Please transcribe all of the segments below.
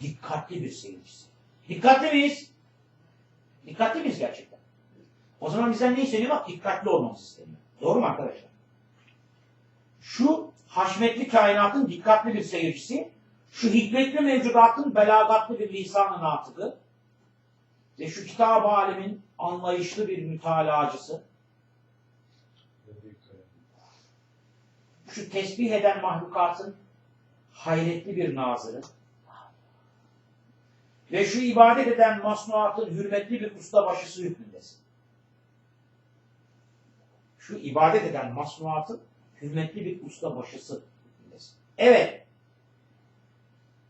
dikkatli bir seyircisi. Dikkatli miyiz? Dikkatli miyiz gerçekten? O zaman bizden ne isteniyor? Bak dikkatli olmamız isteniyor. Doğru mu arkadaşlar? Şu haşmetli kainatın dikkatli bir seyircisi, şu hikmetli mevcudatın belagatlı bir lisan-ı ve şu kitab-ı alemin anlayışlı bir mütalacısı, şu tesbih eden mahlukatın hayretli bir nazırı ve şu ibadet eden masnuatın hürmetli bir ustabaşısı hükmündesin. Şu ibadet eden masnuatın hürmetli bir ustabaşısı hükmündesin. Evet.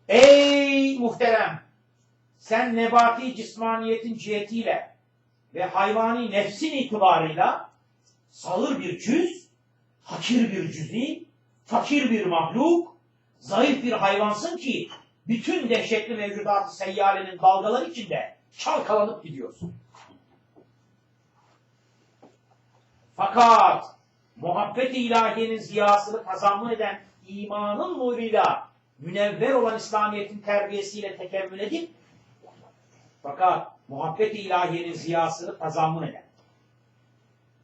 Ey muhterem! Sen nebati cismaniyetin cihetiyle ve hayvani nefsin itibarıyla sağır bir cüz, hakir bir cüzi, fakir bir mahluk, zayıf bir hayvansın ki bütün dehşetli mevcudatı seyyalenin dalgaları içinde çalkalanıp gidiyorsun. Fakat muhabbet-i ilahiyenin ziyasını kazanma eden imanın nuruyla münevver olan İslamiyet'in terbiyesiyle tekemmül edip fakat muhabbet-i ilahiyenin ziyasını kazanma eden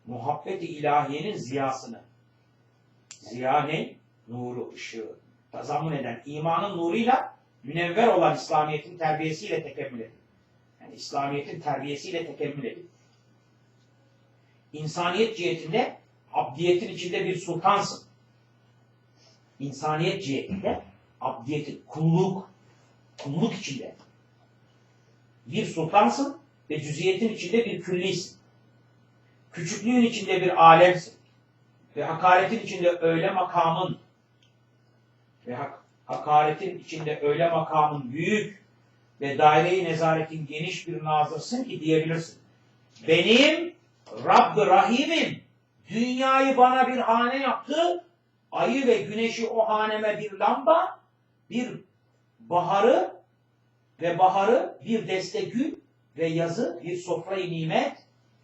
muhabbet-i ilahiyenin ziyasını ziya ne? Nuru, ışığı tazammun eden imanın nuruyla münevver olan İslamiyet'in terbiyesiyle tekemmül edin. Yani İslamiyet'in terbiyesiyle tekemmül edin. İnsaniyet cihetinde abdiyetin içinde bir sultansın. İnsaniyet cihetinde abdiyetin, kulluk, kulluk içinde bir sultansın ve cüziyetin içinde bir küllisin. Küçüklüğün içinde bir alemsin. Ve hakaretin içinde öyle makamın ve hak, hakaretin içinde öyle makamın büyük ve daire-i nezaretin geniş bir nazırsın ki diyebilirsin. Benim Rabb-ı Rahim'im dünyayı bana bir hane yaptı, ayı ve güneşi o haneme bir lamba, bir baharı ve baharı bir deste gül ve yazı bir sofrayı nimet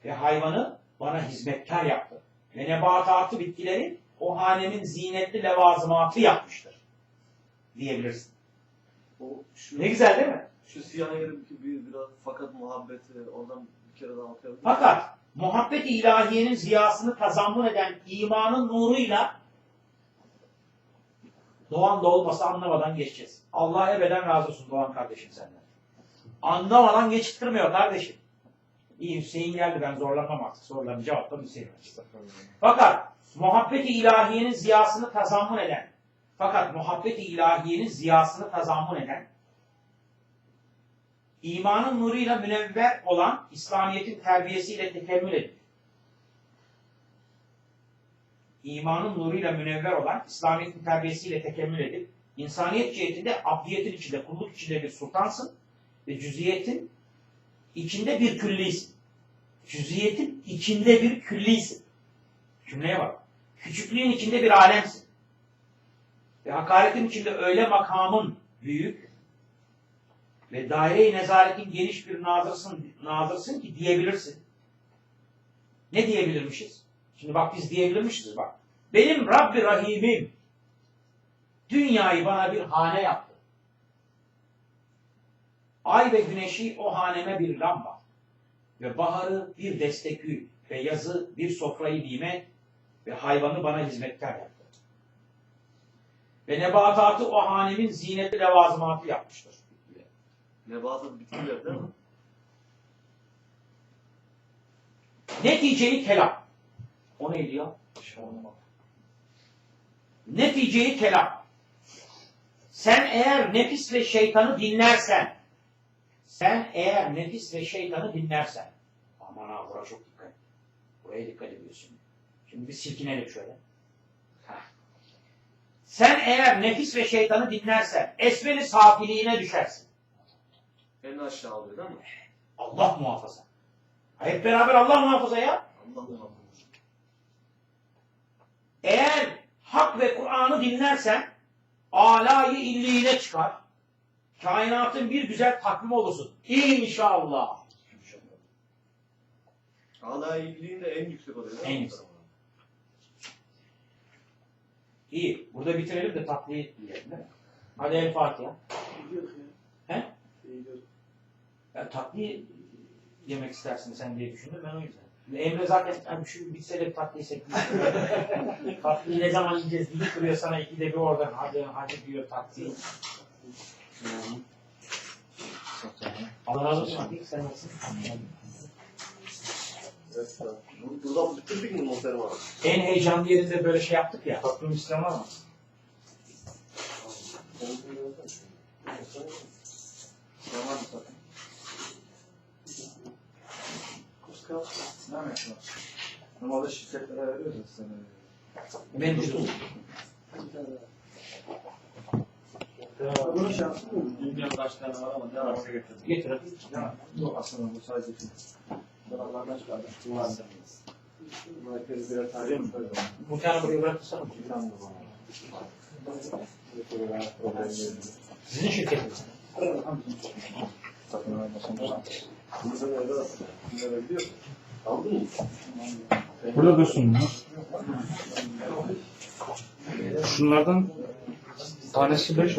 ve hayvanı bana hizmetkar yaptı. Ve nebatatı bitkileri o hanemin zinetli levazımatı yapmıştır. Diyebilirsin. O şu, Ne güzel değil mi? şu siyah yerim ki bir biraz fakat muhabbeti oradan bir kere daha okuyabilir? Fakat muhabbet-i ilahiyenin ziyasını kazanmın eden imanın nuruyla Doğan da olmasa anlamadan geçeceğiz. Allah ebeden razı olsun Doğan kardeşim senden. Anlamadan geçittirmiyor kardeşim. İyi Hüseyin geldi ben zorlamam artık. Soruların cevaplarını Hüseyin. Fakat muhabbet-i ilahiyenin ziyasını kazanmın eden fakat muhabbet-i ilahiyenin ziyasını kazanmın eden imanın nuruyla münevver olan İslamiyet'in terbiyesiyle tekemmül edin. İmanın nuruyla münevver olan İslamiyet'in terbiyesiyle tekemmül edip insaniyet cihetinde abdiyetin içinde, kulluk içinde bir sultansın ve cüziyetin içinde bir küllisin. Cüziyetin içinde bir küllisin. Cümleye bak. Küçüklüğün içinde bir alemsin. Ve hakaretin içinde öyle makamın büyük ve daire-i nezaretin geniş bir nazırsın, nazırsın ki diyebilirsin. Ne diyebilirmişiz? Şimdi bak biz diyebilirmişiz bak. Benim Rabbi Rahim'im dünyayı bana bir hane yaptı. Ay ve güneşi o haneme bir lamba ve baharı bir destekü ve yazı bir sofrayı nimet ve hayvanı bana hizmetkar yaptı. Ve nebatatı o hanemin zinetli levazımatı yapmıştır. Nebatat bitkiler değil mi? Neticeyi kelam. O neydi ya? Neticeyi kelam. Sen eğer nefis ve şeytanı dinlersen, sen eğer nefis ve şeytanı dinlersen, aman ha bura çok dikkat. Buraya dikkat ediyorsun. Şimdi bir silkinelim şöyle. Heh. Sen eğer nefis ve şeytanı dinlersen, esveli safiliğine düşersin. En aşağı alıyor değil mi? Allah muhafaza. Hep beraber Allah muhafaza ya. Allah muhafaza. Eğer hak ve Kur'an'ı dinlersen alayı illiğine çıkar. Kainatın bir güzel takvimi olursun. İnşallah. Ala iyiliğin de en yüksek oluyor? En yüksek. İyi. Burada bitirelim de tatlıyı yiyelim değil mi? Hadi El Fatiha. Ya. He? Yani tatlı yemek istersin sen diye düşündüm ben o yüzden. Emre zaten yani şu bitse de tatlı yesek. tatlıyı ne zaman yiyeceğiz diye duruyor sana ikide bir oradan. Hadi hadi diyor tatlıyı. Allah razı olsun. Sen nasılsın? Buradan bitirdik mi muhterem abi? En heyecanlı yerinde böyle şey yaptık ya. Tatlım İslam ama. Normalde şirketlere veriyoruz seni. Ben düştüm. Bunun şansı mı? Bilmiyorum kaç tane var ama ne varsa getirdim. Getir. Ya, Yok aslında bu sadece Bu tane buraya bırakırsana. Sizin şirketiniz. Burada dursun bunlar. Şunlardan tanesi 5